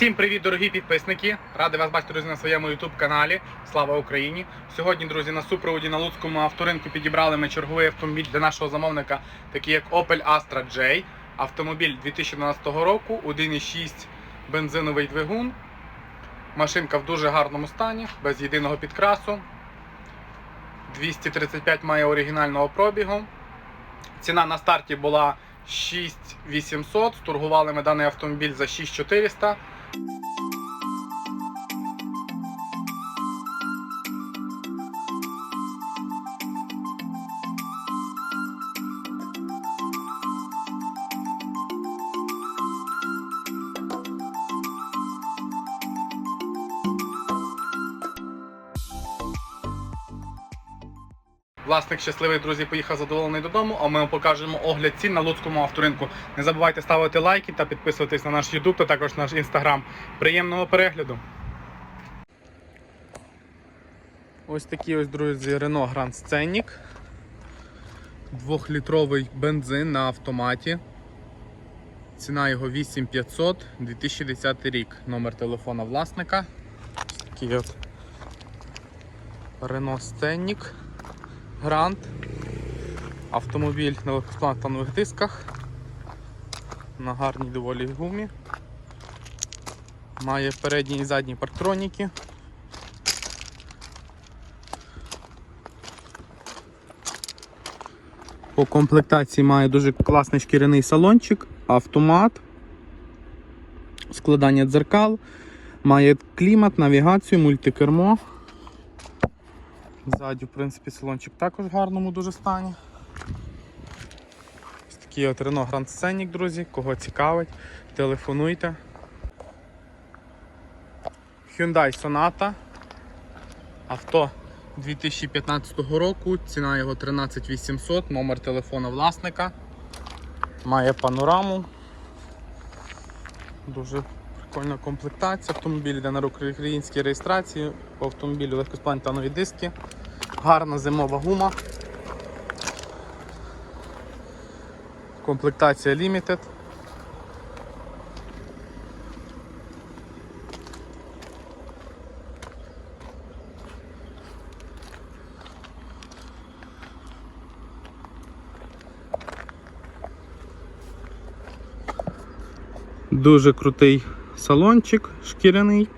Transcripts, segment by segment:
Всім привіт, дорогі підписники! Радий вас бачити, друзі, на своєму YouTube каналі. Слава Україні! Сьогодні, друзі, на супроводі на Луцькому авторинку підібрали ми черговий автомобіль для нашого замовника, такий як Opel Astra J. Автомобіль 2012 року, 1,6 бензиновий двигун. Машинка в дуже гарному стані, без єдиного підкрасу. 235 має оригінального пробігу. Ціна на старті була 6800. Торгували ми даний автомобіль за 6400. Thank you. Власник щасливий, друзі, поїхав задоволений додому, а ми вам покажемо огляд цін на Луцькому авторинку. Не забувайте ставити лайки та підписуватись на наш YouTube та також наш Instagram. Приємного перегляду! Ось такий ось, друзі, Renault Grand Scenic. Двохлітровий бензин на автоматі. Ціна його 8500, 2010 рік. Номер телефона власника. Ось такий от Renault Scenic. Грант. Автомобіль на легкосплантанових дисках. На гарній доволі гумі. Має передні і задні парктроніки. По комплектації має дуже класний шкіряний салончик, автомат, складання дзеркал, має клімат, навігацію, мультикермо. Ззаді, в принципі, салончик також в гарному дуже стані. Ось такий от Renault Grand Scenic, друзі, кого цікавить, телефонуйте. Hyundai Sonata. Авто 2015 року, ціна його 13800, номер телефона власника. Має панораму. Дуже прикольна комплектація. Автомобіль йде на українській реєстрації. По автомобілю легкосплантанові диски. Гарна зимова гума. Комплектація Limited. Дуже крутий салончик шкіряний.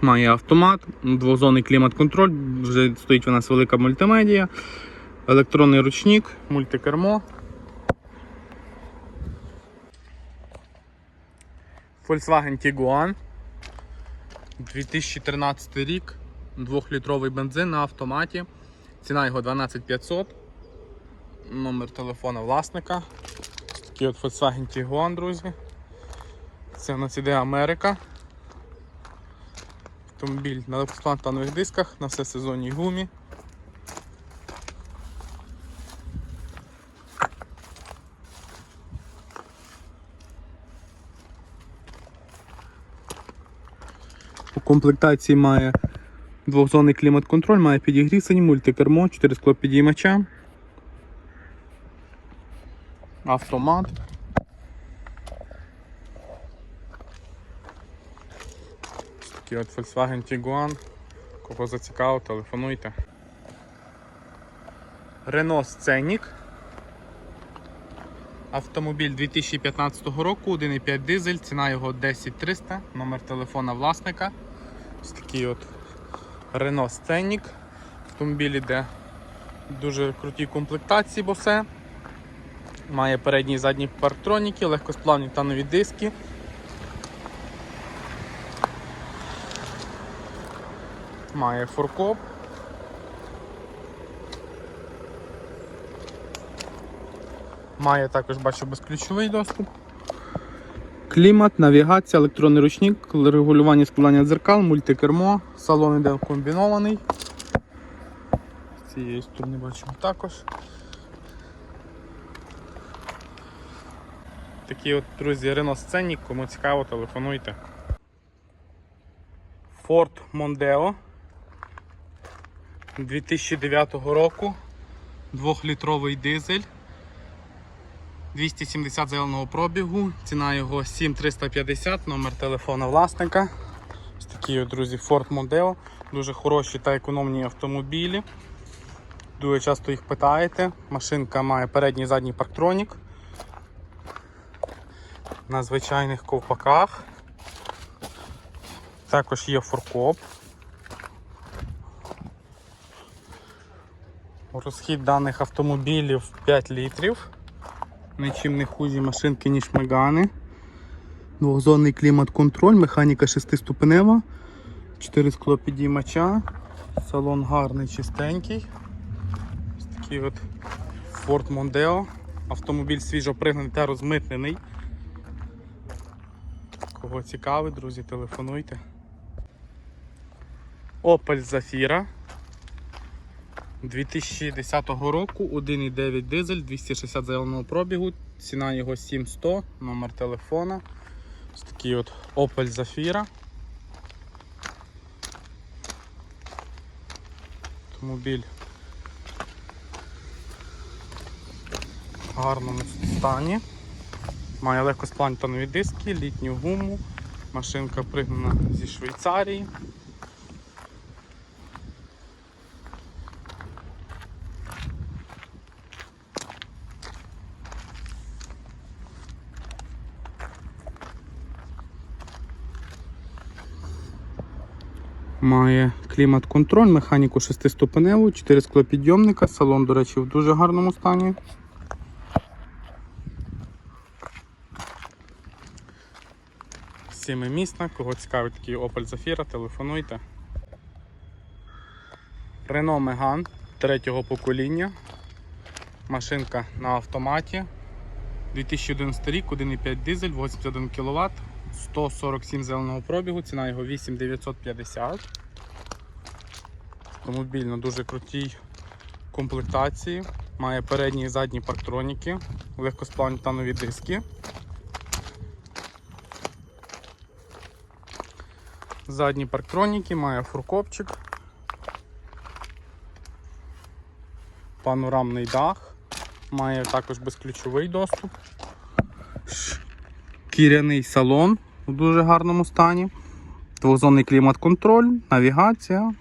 Має автомат, двозонний клімат-контроль, вже стоїть у нас велика мультимедія, електронний ручник, мультикермо. Volkswagen Tiguan. 2013 рік, 2-літровий бензин на автоматі. Ціна його 12500. Номер телефона власника. Такий от Volkswagen Tiguan, друзі. Це у нас іде Америка. Автомобіль на легкосплантанових дисках, на всесезонній гумі. У комплектації має двохзонний клімат-контроль, має підігрів синій, мультикермо, 4 склопідіймача, автомат. Такий от Volkswagen Tiguan. Кого зацікавив, телефонуйте. Renault Scenic. Автомобіль 2015 року, 1,5 дизель, ціна його 10300, номер телефона власника. Ось такий от Renault Scenic. Автомобіль іде в дуже крутій комплектації, бо все. Має передні і задні парктроніки, легкосплавні та нові диски. Має фуркоп. Має також, бачу, безключовий доступ. Клімат, навігація, електронний ручник, регулювання складання дзеркал, мультикермо, салон іде комбінований. З цієї сторони бачимо також. Такі от, друзі, Renault Scenic, кому цікаво, телефонуйте. Ford Mondeo 2009 року. 2-літровий дизель. 270 зеленого пробігу, ціна його 7350, номер телефона власника. Ось такі, друзі, Ford Mondeo. Дуже хороші та економні автомобілі. Дуже часто їх питаєте. Машинка має передній і задній парктронік. На звичайних ковпаках. Також є форкоп. Розхід даних автомобілів 5 літрів. Нічим не хужі машинки, ніж Мегани. Двохзонний клімат-контроль, механіка 6-ступенева, 4 склопідіймача, салон гарний, чистенький. Ось такий от Ford Mondeo. Автомобіль свіжо пригнаний та розмитнений. Кого цікавить, друзі, телефонуйте. Opel Zafira 2010 року, 1,9 дизель, 260 зеленого пробігу, ціна його 7100, номер телефона. Ось такий от Opel Zafira. Автомобіль в гарному стані. Має легкосплантанові диски, літню гуму. Машинка пригнана зі Швейцарії. Має клімат-контроль, механіку 6-ступеневу, 4 склопідйомника, салон, до речі, в дуже гарному стані. Сімимісна, кого цікавить такий Opel Zafira, телефонуйте. Renault Megane третього покоління. Машинка на автоматі. 2011 рік, 1,5 дизель, 81 кВт, 147 зеленого пробігу, ціна його 8950. Автомобіль на дуже крутій комплектації. Має передні і задні парктроніки, легкосплавні та нові диски. Задні парктроніки, має фуркопчик, панорамний дах, має також безключовий доступ, кіряний салон у дуже гарному стані, двозонний клімат-контроль, навігація,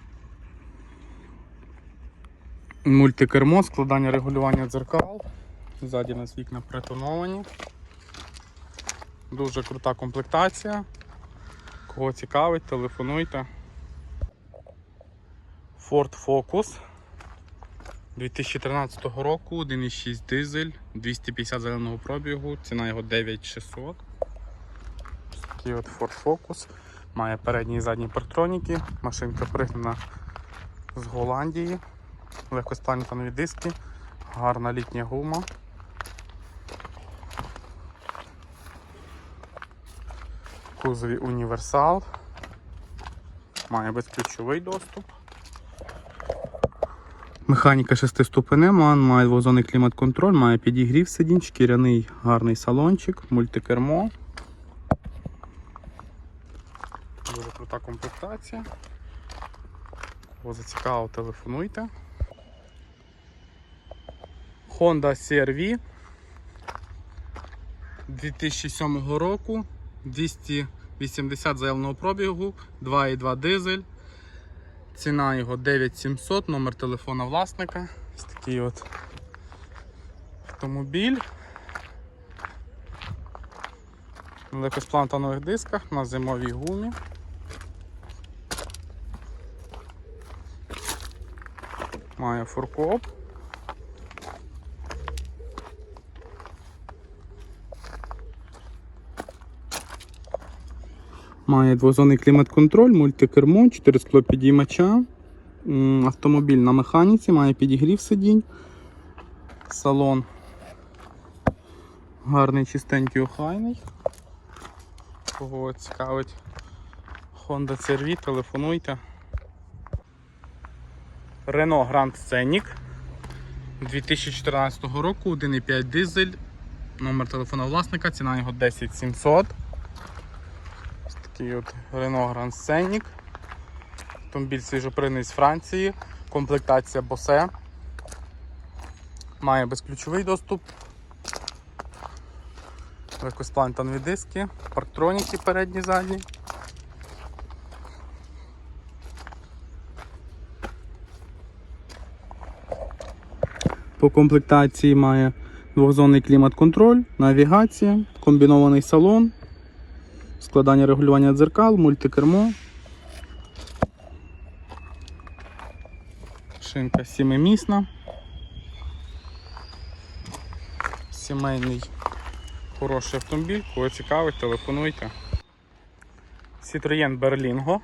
мультикермо, складання регулювання дзеркал, ззаді у нас вікна притоновані. Дуже крута комплектація. Кого цікавить, телефонуйте. Ford Focus 2013 року, 1,6 дизель, 250 зеленого пробігу, ціна його 9600. Ось Такий от Ford Focus. Має передні і задні партроніки, машинка пригнана з Голландії, легкоспланетанові диски, гарна літня гума. Кузові універсал. Має безключовий доступ. Механіка 6 ступенема, має двозонний клімат-контроль, має підігрів сидінь, шкіряний гарний салончик, мультикермо. Дуже крута комплектація. Кого зацікавив, телефонуйте. Honda CR-V 2007 року, 280 заявного пробігу, 2,2 дизель. Ціна його 9700, номер телефона власника. Ось такий от автомобіль. На легкосплантанових дисках на зимовій гумі. Має фуркоп. Має двозонний клімат-контроль, мультикермо, 4 склопідіймача. М, Автомобіль на механіці, має підігрів сидінь. Салон гарний, чистенький, охайний. Кого цікавить Honda CR-V, телефонуйте. Renault Grand Scenic 2014 року, 1,5 дизель, номер телефона власника, ціна його 10700. Такий от Renault Grand Scenic. Автомобіль свіжопринний з Франції, комплектація Bose. Має безключовий доступ. легкосплантанові диски, парктроніки передні задні. По комплектації має двохзонний клімат-контроль, навігація, комбінований салон, складання регулювання дзеркал, мультикермо. Шинка сімимісна. Сімейний хороший автомобіль, кого цікавить, телефонуйте. Citroën Berlingo.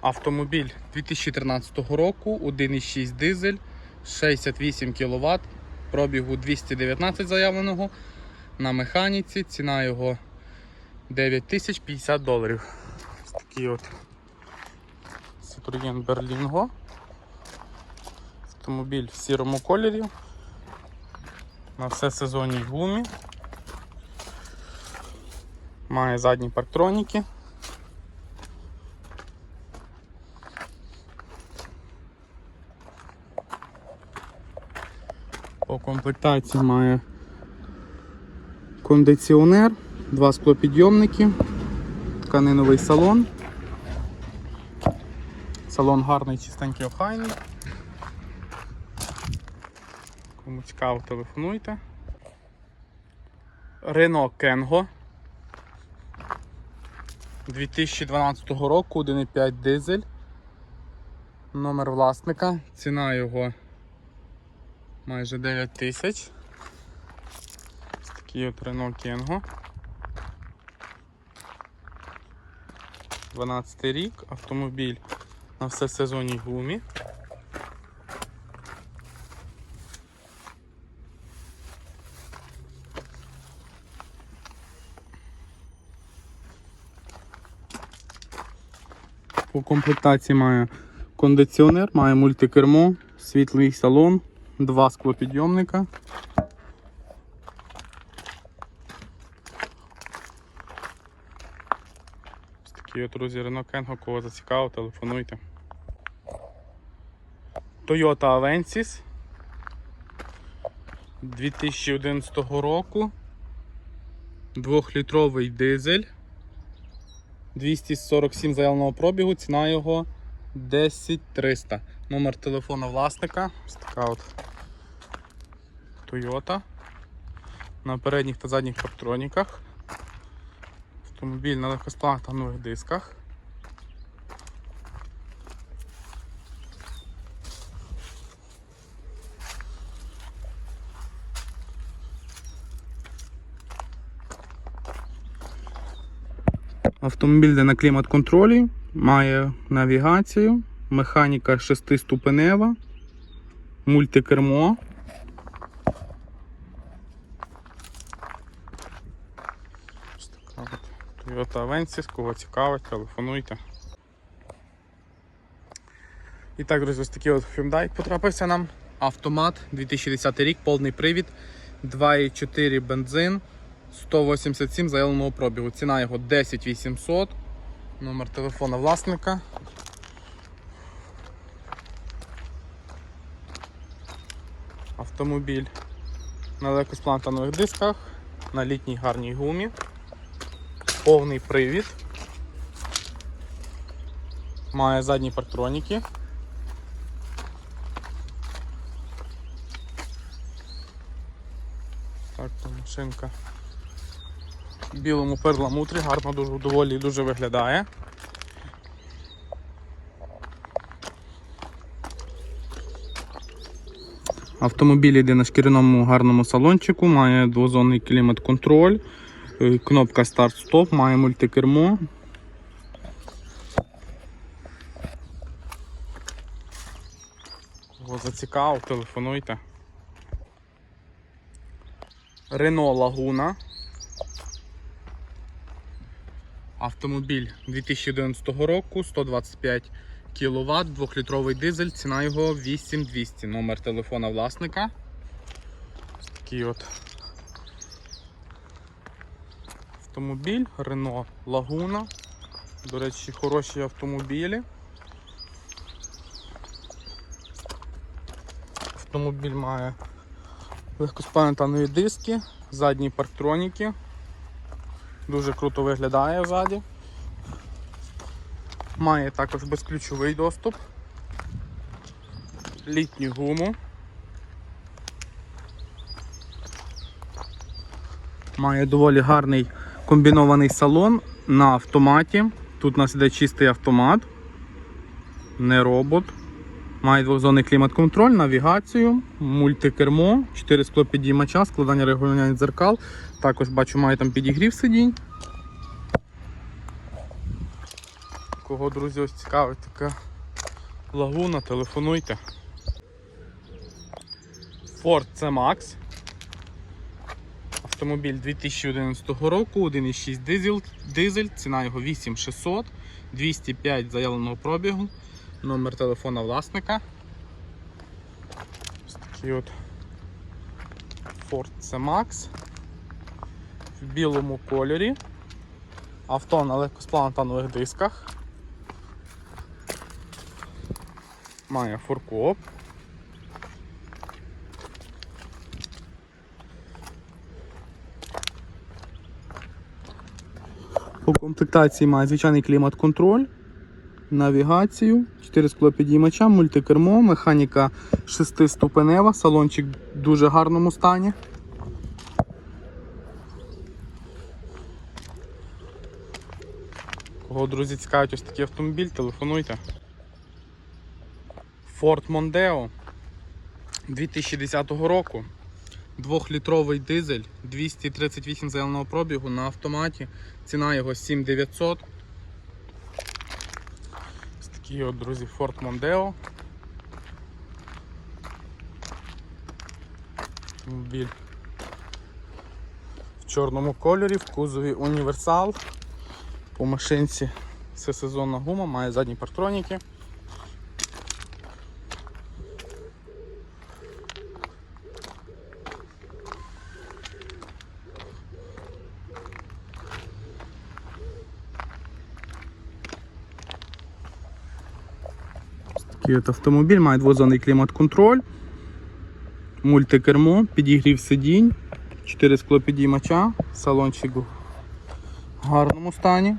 Автомобіль 2013 року, 1,6 дизель, 68 кВт, пробігу 219 заявленого. На механіці ціна його 9050 доларів. Ось такий от Citroën Berlingo. Автомобіль в сірому кольорі. На все сезонній гумі. Має задні парктроніки. По комплектації має кондиціонер, два склопідйомники, тканиновий салон. Салон гарний, чистенький, охайний. Кому цікаво, телефонуйте. Renault Kengo 2012 року 1,5 дизель. Номер власника. Ціна його майже 9 тисяч. Ось такий от Renault Kengo. 12 рік, автомобіль на всесезонній гумі. По комплектації має кондиціонер, має мультикермо, світлий салон, два склопідйомника. Ось друзі Renault Kengo, кого зацікавив, телефонуйте. Toyota Avensis 2011 року. Двохлітровий дизель. 247 заявленого пробігу, ціна його 10300. Номер телефона власника. Така от Toyota. На передніх та задніх парктроніках. Автомобіль на легкосплантанових дисках. Автомобіль йде на клімат-контролі, має навігацію, механіка 6-ступенева, мультикермо. Ось така от Toyota Avensis, кого цікавить, телефонуйте. І так, друзі, ось такий от Hyundai потрапився нам. Автомат 2010 рік, повний привід, 2,4 бензин. 187 заявленого пробігу. Ціна його 10 800. Номер телефона власника. Автомобіль на легкосплантанових дисках, на літній гарній гумі. Повний привід. Має задні партроніки. Так, там машинка в білому перламутрі, гарно дуже доволі дуже виглядає. Автомобіль йде на шкіряному гарному салончику, має двозонний клімат-контроль, кнопка старт-стоп, має мультикермо. Кого зацікавив, телефонуйте. Renault Laguna. Автомобіль 2011 року, 125 кВт, 2-літровий дизель, ціна його 8200. Номер телефона власника. Такий от автомобіль Renault Laguna. До речі, хороші автомобілі. Автомобіль має легкоспам'ятані диски, Задні парктроніки. Дуже круто виглядає ззаді. Має також безключовий доступ. Літню гуму. Має доволі гарний комбінований салон на автоматі. Тут у нас іде чистий автомат, не робот. Має двохзонний клімат-контроль, навігацію, мультикермо, 4 склопідіймача, складання регулювання дзеркал. Також бачу, має там підігрів сидінь. Кого, друзі, ось цікавить така лагуна, телефонуйте. Ford C-Max. Автомобіль 2011 року, 1,6 дизель, дизель, ціна його 8600, 205 заявленого пробігу, номер телефона власника. Ось такий от Ford C-Max в білому кольорі. Авто на легкосплантанових дисках. Має форкоп. По комплектації має звичайний клімат-контроль, навігацію, 4 склопідіймача, мультикермо, механіка 6-ступенева, салончик в дуже гарному стані. Кого, друзі, цікавить ось такий автомобіль, телефонуйте. Ford Mondeo 2010 року. Двохлітровий дизель, 238 заявленого пробігу на автоматі. Ціна його 7900. Ось такий от, друзі, Ford Mondeo. Автомобіль в чорному кольорі, в кузові універсал. По машинці все сезонна гума, має задні парктроніки. Такий автомобіль має двозонний клімат-контроль, мультикермо, підігрів сидінь, 4 склопідіймача, салончик в гарному стані.